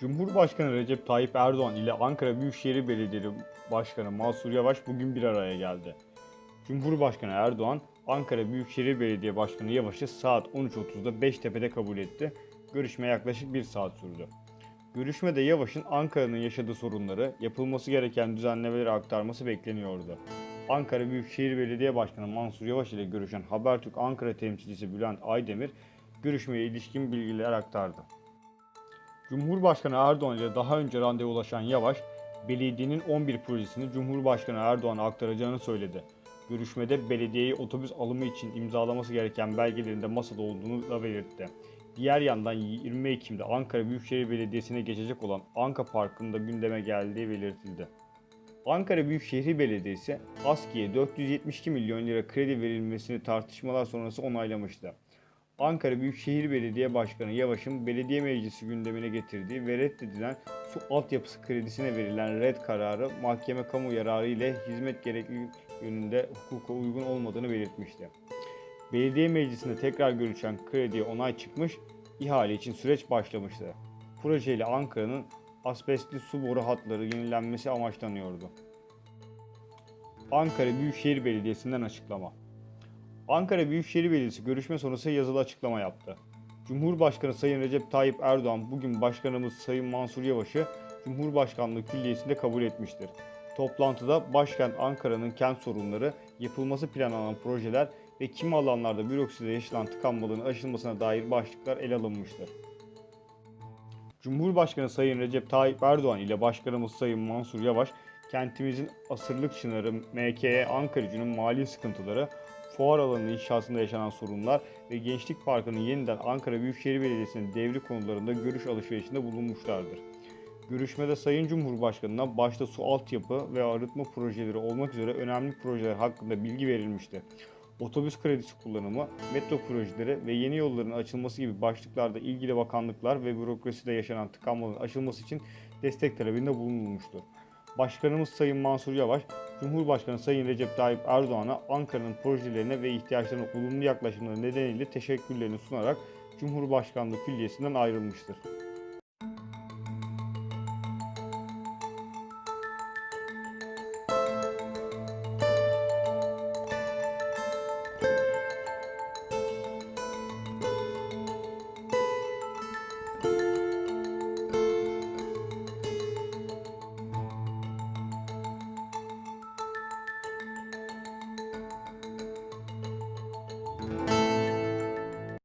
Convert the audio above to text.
Cumhurbaşkanı Recep Tayyip Erdoğan ile Ankara Büyükşehir Belediyesi Başkanı Mansur Yavaş bugün bir araya geldi. Cumhurbaşkanı Erdoğan, Ankara Büyükşehir Belediye Başkanı Yavaş'ı saat 13.30'da Beştepe'de kabul etti. Görüşme yaklaşık bir saat sürdü. Görüşmede Yavaş'ın Ankara'nın yaşadığı sorunları, yapılması gereken düzenlemeleri aktarması bekleniyordu. Ankara Büyükşehir Belediye Başkanı Mansur Yavaş ile görüşen Habertürk Ankara temsilcisi Bülent Aydemir, görüşmeye ilişkin bilgiler aktardı. Cumhurbaşkanı Erdoğan ile daha önce randevulaşan Yavaş, belediyenin 11 projesini Cumhurbaşkanı Erdoğan'a aktaracağını söyledi. Görüşmede belediyeyi otobüs alımı için imzalaması gereken belgelerin de masada olduğunu da belirtti. Diğer yandan 20 Ekim'de Ankara Büyükşehir Belediyesi'ne geçecek olan Anka Parkı'nda gündeme geldiği belirtildi. Ankara Büyükşehir Belediyesi ASKİ'ye 472 milyon lira kredi verilmesini tartışmalar sonrası onaylamıştı. Ankara Büyükşehir Belediye Başkanı Yavaş'ın belediye meclisi gündemine getirdiği ve reddedilen su altyapısı kredisine verilen red kararı mahkeme kamu yararı ile hizmet gerekli yönünde hukuka uygun olmadığını belirtmişti. Belediye meclisinde tekrar görüşen krediye onay çıkmış, ihale için süreç başlamıştı. Projeyle Ankara'nın asbestli su boru hatları yenilenmesi amaçlanıyordu. Ankara Büyükşehir Belediyesi'nden açıklama. Ankara Büyükşehir Belediyesi görüşme sonrası yazılı açıklama yaptı. Cumhurbaşkanı Sayın Recep Tayyip Erdoğan bugün Başkanımız Sayın Mansur Yavaş'ı Cumhurbaşkanlığı Külliyesi'nde kabul etmiştir. Toplantıda başkent Ankara'nın kent sorunları, yapılması planlanan projeler ve kimi alanlarda bürokraside yaşanan tıkanmalığın aşılmasına dair başlıklar ele alınmıştır. Cumhurbaşkanı Sayın Recep Tayyip Erdoğan ile Başkanımız Sayın Mansur Yavaş, kentimizin asırlık çınarı MKE Ankara'cının mali sıkıntıları, fuar alanı inşasında yaşanan sorunlar ve Gençlik Parkı'nın yeniden Ankara Büyükşehir Belediyesi'nin devri konularında görüş alışverişinde bulunmuşlardır. Görüşmede Sayın Cumhurbaşkanı'na başta su altyapı ve arıtma projeleri olmak üzere önemli projeler hakkında bilgi verilmişti. Otobüs kredisi kullanımı, metro projeleri ve yeni yolların açılması gibi başlıklarda ilgili bakanlıklar ve bürokraside yaşanan tıkanmanın aşılması için destek talebinde bulunulmuştur. Başkanımız Sayın Mansur Yavaş, Cumhurbaşkanı Sayın Recep Tayyip Erdoğan'a Ankara'nın projelerine ve ihtiyaçlarına olumlu yaklaşımları nedeniyle teşekkürlerini sunarak Cumhurbaşkanlığı Külliyesi'nden ayrılmıştır.